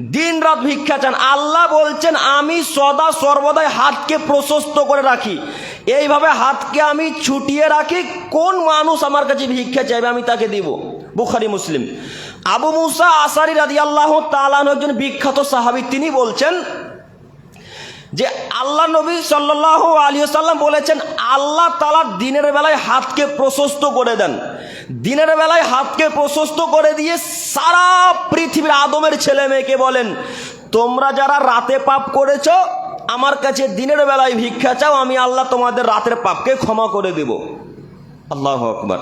দিন রাত ভিক্ষা চান। আল্লাহ বলছেন, আমি সদা সর্বদাই হাতকে প্রশস্ত করে রাখি। এইভাবে হাতকে আমি ছুটিয়ে রাখি। কোন মানুষ আমার কাছে ভিক্ষা চাইবে আমি তাকে দিব। বুখারি, মুসলিম। আবু মুসা আসারি রাদি আল্লাহ তালান একজন বিখ্যাত সাহাবি। তিনি বলছেন যে, আল্লাহ নবী সাল্লাহ আলী সাল্লাম বলেছেন, আল্লাহ তালা দিনের বেলায় হাতকে প্রশস্ত করে দেন। দিনের বেলায় হাতকে প্রশস্ত করে দিয়ে সারা পৃথিবীর আদমের ছেলে মেয়েকে বলেন, তোমরা যারা রাতে পাপ করেছ, আমার কাছে দিনের বেলায় ভিক্ষা চাও, আমি আল্লাহ তোমাদের রাতের পাপকে ক্ষমা করে দেব। আল্লাহ আকবার।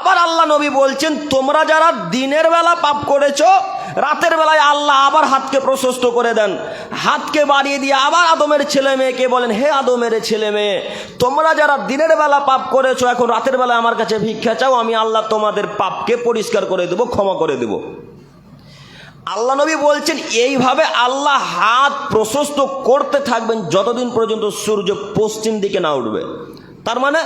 আবার আল্লাহ নবী বলছেন, তোমরা যারা দিনের বেলা পাপ করেছ, রাতের বেলায় আল্লাহ আবার হাতকে প্রশস্ত করে দেন। হাতকে বাড়িয়ে দিয়ে আবার আদমের ছেলে মেয়েকে বলেন, হে আদমের ছেলে মেয়ে, তোমরা যারা দিনের বেলা পাপ করেছ, এখন রাতের বেলা আমার কাছে ভিক্ষা চাও, আমি আল্লাহ তোমাদের পাপকে পরিষ্কার করে দেবো, ক্ষমা করে দেবো। আল্লাহ নবী বলছেন, এইভাবে আল্লাহ হাত প্রশস্ত করতে থাকবেন যতদিন পর্যন্ত সূর্য পশ্চিম দিকে না উঠবে। তার মানে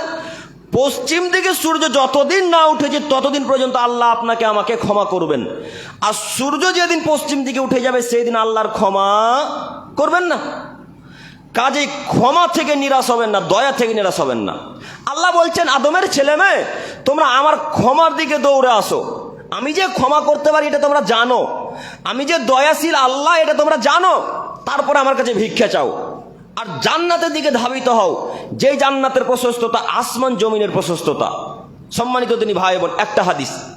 পশ্চিম দিকে সূর্য যতদিন না উঠেছে, ততদিন পর্যন্ত আল্লাহ আপনাকে আমাকে ক্ষমা করবেন। আর সূর্য যেদিন পশ্চিম দিকে উঠে যাবে সেই দিন আল্লাহর ক্ষমা করবেন না। কাজেই ক্ষমা থেকে নিরাশ হবেন না, দয়া থেকে নিরাশ হবেন না। আল্লাহ বলছেন, আদমের ছেলে মেয়ে, তোমরা আমার ক্ষমার দিকে দৌড়ে আসো। আমি যে ক্ষমা করতে পারি, এটা তোমরা জানো। আমি যে দয়াশীল আল্লাহ, এটা তোমরা জানো? তারপরে আমার কাছে ভিক্ষা চাও। আর জান্নাতের দিকে ধাবিত হও। যে জান্নাতের প্রশস্ততা, আসমান জমিনের প্রশস্ততা। সম্মানিত তিনি ভাই বোন, একটা হাদিস।